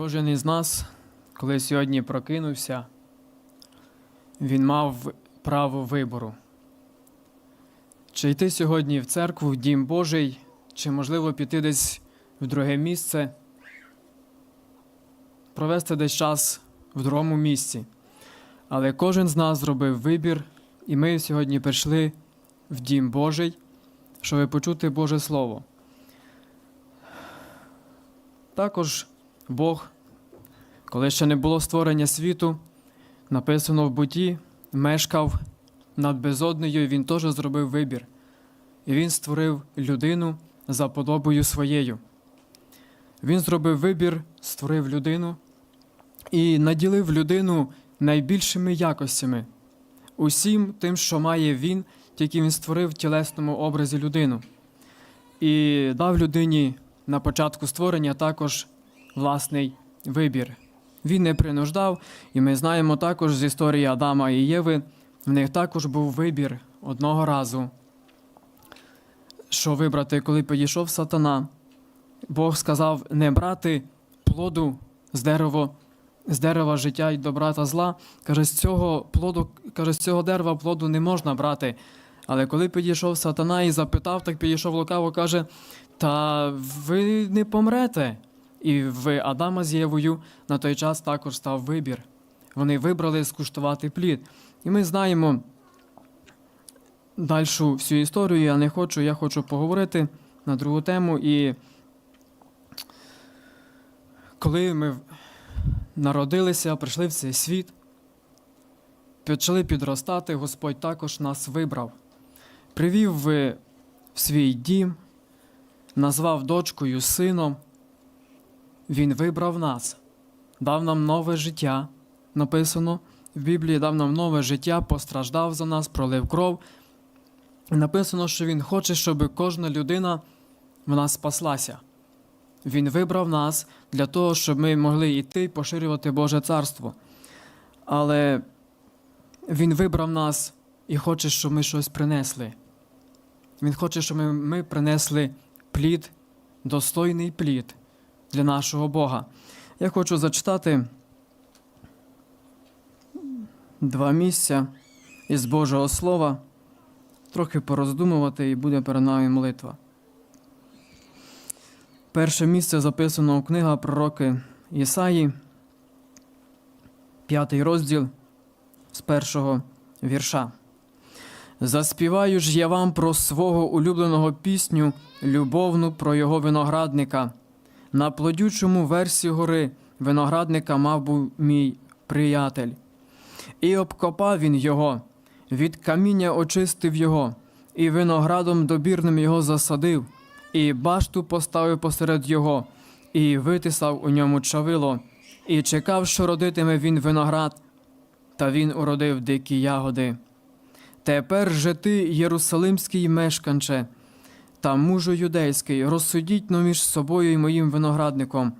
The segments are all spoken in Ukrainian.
Кожен із нас, коли сьогодні прокинувся, він мав право вибору. Чи йти сьогодні в церкву, в дім Божий, чи можливо піти десь в друге місце, провести десь час в другому місці. Але кожен з нас зробив вибір, і ми сьогодні прийшли в дім Божий, щоб почути Боже Слово. Також Бог, коли ще не було створення світу, написано в буті, мешкав над безоднею, і він теж зробив вибір. І він створив людину за подобою своєю. Він зробив вибір, створив людину і наділив людину найбільшими якостями, усім тим, що має він, тільки він створив в тілесному образі людину. І дав людині на початку створення також власний вибір. Він не принуждав, і ми знаємо також з історії Адама і Єви, в них також був вибір одного разу, що вибрати, коли підійшов сатана. Бог сказав не брати плоду з дерева, з дерева життя і добра та зла. Каже, з цього плоду, каже, з цього дерева плоду не можна брати. Але коли підійшов сатана і запитав, так підійшов лукаво, каже: Та ви не помрете. І в Адама з Євою на той час також став вибір. Вони вибрали скуштувати плід. І ми знаємо дальшу всю історію. Я не хочу, я хочу поговорити на другу тему. І коли ми народилися, прийшли в цей світ, почали підростати, Господь також нас вибрав, привів в свій дім, назвав дочкою сином. Він вибрав нас, дав нам нове життя. Написано в Біблії, дав нам нове життя, постраждав за нас, пролив кров. Написано, що Він хоче, щоб кожна людина в нас спаслася. Він вибрав нас для того, щоб ми могли йти і поширювати Боже Царство. Але Він вибрав нас і хоче, щоб ми щось принесли. Він хоче, щоб ми, ми принесли плід, достойний плід для нашого Бога. Я хочу зачитати два місця із Божого Слова, трохи пороздумувати і буде перед нами молитва. Перше місце записано у книга пророки Ісаї, п'ятий розділ з першого вірша. Заспіваю ж я вам про свого улюбленого пісню, любовну про його виноградника. На плодючому версі гори виноградника мав був мій приятель. І обкопав він його, від каміння очистив його, і виноградом добірним його засадив, і башту поставив посеред його, і витисав у ньому чавило, і чекав, що родитиме він виноград, та він уродив дикі ягоди. Тепер же ти, Єрусалимський мешканче, та мужу юдейський, розсудіть но між собою і моїм виноградником.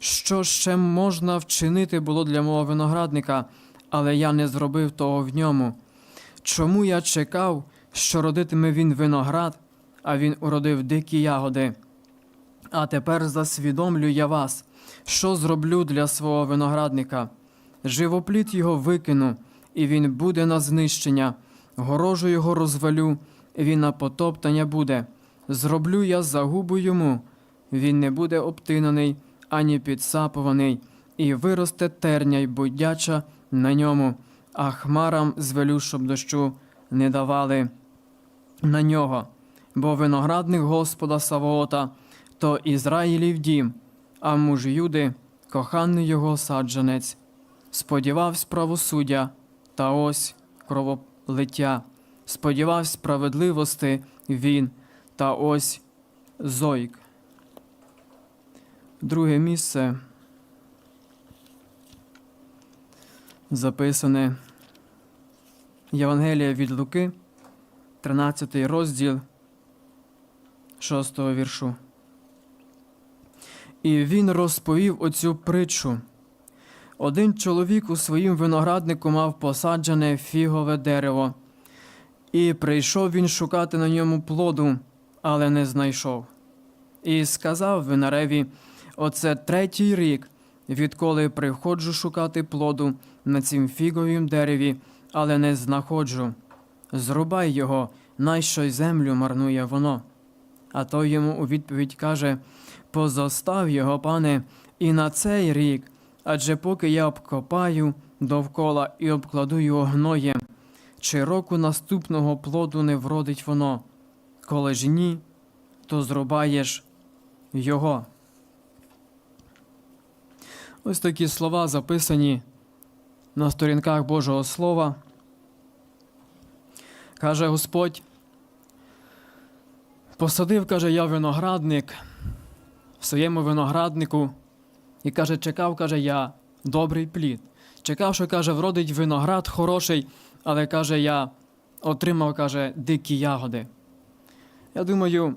Що ще можна вчинити було для мого виноградника, але я не зробив того в ньому. Чому я чекав, що родитиме він виноград, а він уродив дикі ягоди? А тепер засвідомлю я вас, що зроблю для свого виноградника. Живоплід його викину, і він буде на знищення, горожу його розвалю, і він на потоптання буде. Зроблю я загубу йому, він не буде обтинаний, ані підсапуваний, і виросте терня й будяча на ньому, а хмарам звелю, щоб дощу не давали на нього. Бо виноградник Господа Савоота, то Ізраїлів дім, а муж Юди, коханий його саджанець, сподівавсь правосуддя, та ось кроволиття, сподівавсь справедливости він, та ось зойк. Друге місце записане Євангелія від Луки, 13 розділ 6 віршу. І він розповів оцю притчу. Один чоловік у своїм винограднику мав посаджене фігове дерево, і прийшов він шукати на ньому плоду, але не знайшов. І сказав винареві: Оце третій рік відколи приходжу шукати плоду на цім фіговім дереві, але не знаходжу. Зрубай його, найщо й землю марнує воно. А той йому у відповідь каже: Позостав його, пане, і на цей рік, адже поки я обкопаю довкола і обкладу його гноєм, чи року наступного плоду не вродить воно, коли ж ні, то зрубаєш його. Ось такі слова записані на сторінках Божого Слова. Каже Господь, посадив, каже, я виноградник в своєму винограднику, і каже, чекав, каже, я добрий плід. Чекав, що каже, вродить виноград хороший, але каже, я отримав, каже, дикі ягоди. Я думаю,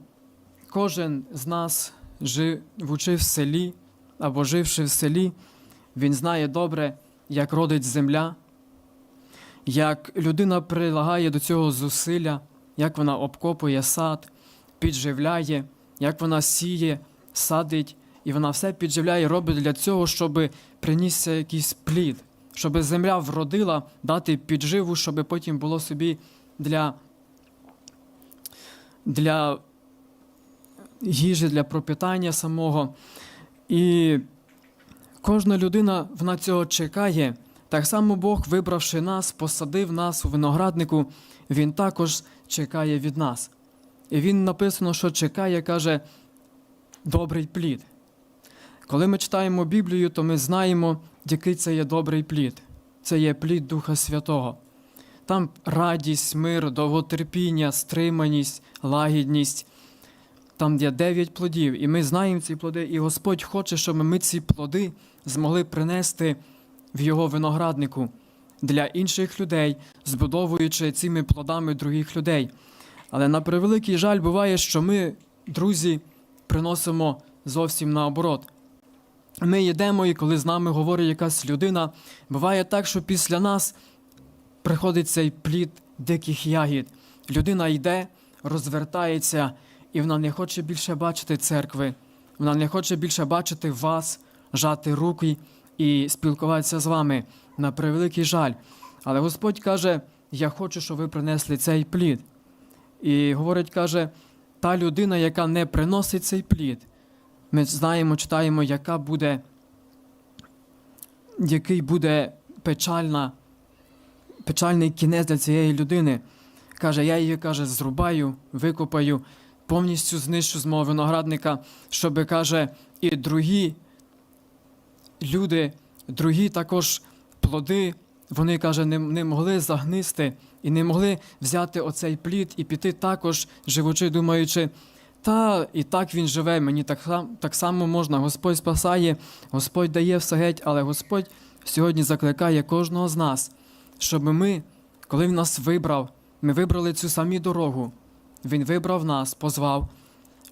кожен з нас, живучи в селі або живши в селі, він знає добре, як родить земля, як людина прилагає до цього зусилля, як вона обкопує сад, підживляє, як вона сіє, садить, і вона все підживляє, робить для цього, щоб принісся якийсь плід, щоб земля вродила, дати підживу, щоб потім було собі для, для їжі, для пропитання самого. І кожна людина вона цього чекає. Так само Бог, вибравши нас, посадив нас у винограднику, Він також чекає від нас. І він написано, що чекає, каже, добрий плід. Коли ми читаємо Біблію, то ми знаємо, який це є добрий плід. Це є плід Духа Святого. Там радість, мир, довготерпіння, стриманість, лагідність. Там є дев'ять плодів, і ми знаємо ці плоди, і Господь хоче, щоб ми ці плоди змогли принести в його винограднику для інших людей, збудовуючи цими плодами других людей. Але на превеликий жаль буває, що ми, друзі, приносимо зовсім наоборот. Ми йдемо, і коли з нами говорить якась людина, буває так, що після нас приходить цей плід диких ягід. Людина йде, розвертається, і вона не хоче більше бачити церкви, вона не хоче більше бачити вас, жати руки і спілкуватися з вами на превеликий жаль. Але Господь каже: Я хочу, щоб ви принесли цей плід. І говорить, каже, та людина, яка не приносить цей плід, ми знаємо, читаємо, яка буде, який буде печальна, печальний кінець для цієї людини. Каже, я її каже, зрубаю, викопаю, повністю знищу з мого виноградника, щоби каже, і другі люди, другі також плоди, вони каже, не, не могли загнисти і не могли взяти оцей плід і піти також, живучи, думаючи, та і так він живе, мені так, так само можна. Господь спасає, Господь дає все геть, але Господь сьогодні закликає кожного з нас, щоб ми, коли Він нас вибрав, ми вибрали цю самі дорогу. Він вибрав нас, позвав,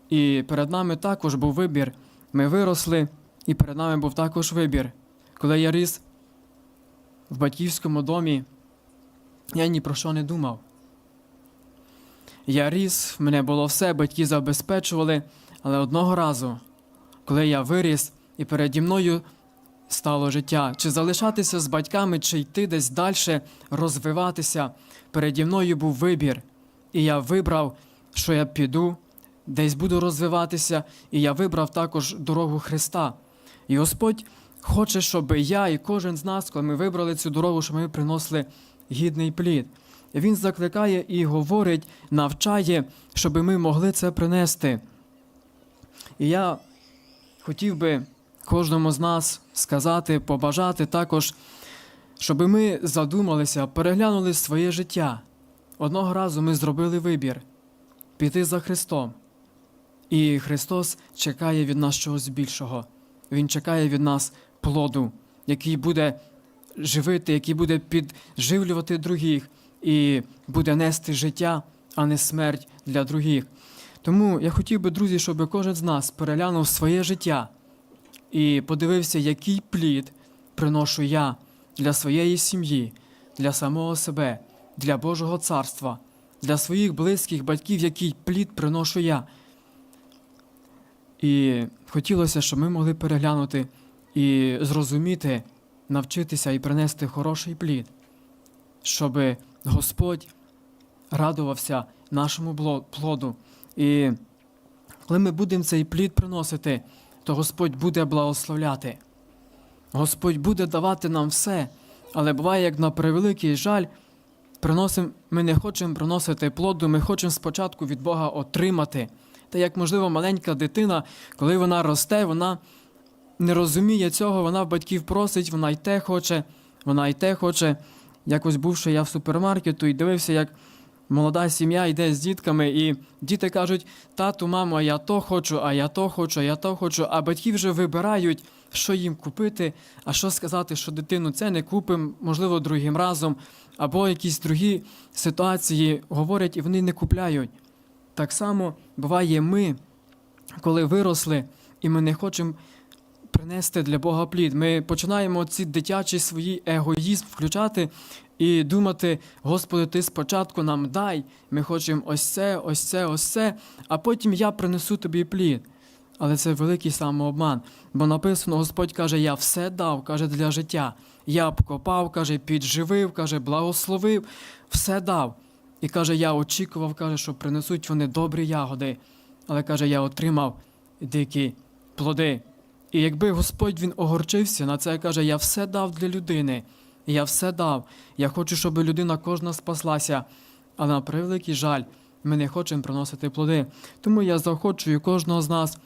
і перед нами також був вибір. Ми виросли, і перед нами був також вибір. Коли я ріс в батьківському домі, я ні про що не думав. Я ріс, в мене було все, батьки забезпечували, але одного разу, коли я виріс і переді мною стало життя, чи залишатися з батьками, чи йти десь далі, розвиватися, переді мною був вибір. І я вибрав, що я піду, десь буду розвиватися, і я вибрав також дорогу Христа. І Господь хоче, щоб я і кожен з нас, коли ми вибрали цю дорогу, щоб ми приносили гідний плід. Він закликає і говорить, навчає, щоб ми могли це принести. І я хотів би кожному з нас сказати, побажати також, щоб ми задумалися, переглянули своє життя. Одного разу ми зробили вибір піти за Христом. І Христос чекає від нас чогось більшого. Він чекає від нас плоду, який буде живити, який буде підживлювати других і буде нести життя, а не смерть для других. Тому я хотів би, друзі, щоб кожен з нас переглянув своє життя і подивився, який плід приношу я для своєї сім'ї, для самого себе, для Божого царства, для своїх близьких батьків, який плід приношу я. І хотілося, щоб ми могли переглянути і зрозуміти, навчитися і принести хороший плід, щоб Господь радувався нашому плоду. І коли ми будемо цей плід приносити, то Господь буде благословляти. Господь буде давати нам все, але буває, як на превеликий жаль, ми не хочемо приносити плоду, ми хочемо спочатку від Бога отримати. Та як, можливо, маленька дитина, коли вона росте, вона не розуміє цього, вона в батьків просить, вона й те хоче, вона й те хоче. Якось бувши я в супермаркету і дивився, як молода сім'я йде з дітками, і діти кажуть: тату, мамо, я то хочу, а я то хочу, а я то хочу. А батьки вже вибирають, що їм купити, а що сказати, що дитину це не купимо, можливо, другим разом, або якісь другі ситуації говорять і вони не купляють. Так само буває ми, коли виросли, і ми не хочемо принести для Бога плід. Ми починаємо ці дитячі свої егоїзм включати і думати, Господи, ти спочатку нам дай, ми хочемо ось це, ось це, ось це, а потім я принесу тобі плід. Але це великий самообман, бо написано, Господь каже, я все дав, каже, для життя. Я обкопав, каже, підживив, каже, благословив, все дав. І каже, я очікував, каже, що принесуть вони добрі ягоди. Але каже, я отримав дикі плоди. І якби Господь він огорчився на це, каже, я все дав для людини, я все дав. Я хочу, щоб людина кожна спаслася. Але на превеликий жаль, ми не хочемо приносити плоди. Тому я заохочую кожного з нас,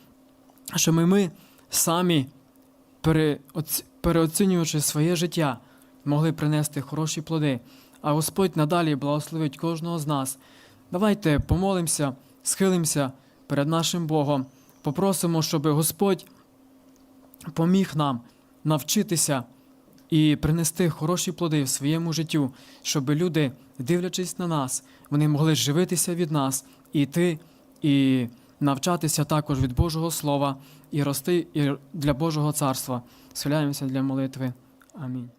щоб ми самі, переоцінюючи своє життя, могли принести хороші плоди. А Господь надалі благословить кожного з нас. Давайте помолимося, схилимося перед нашим Богом, попросимо, щоб Господь поміг нам навчитися і принести хороші плоди в своєму життю, щоб люди, дивлячись на нас, вони могли живитися від нас, і йти і навчатися також від Божого Слова і рости для Божого царства. Схиляємося для молитви. Амінь.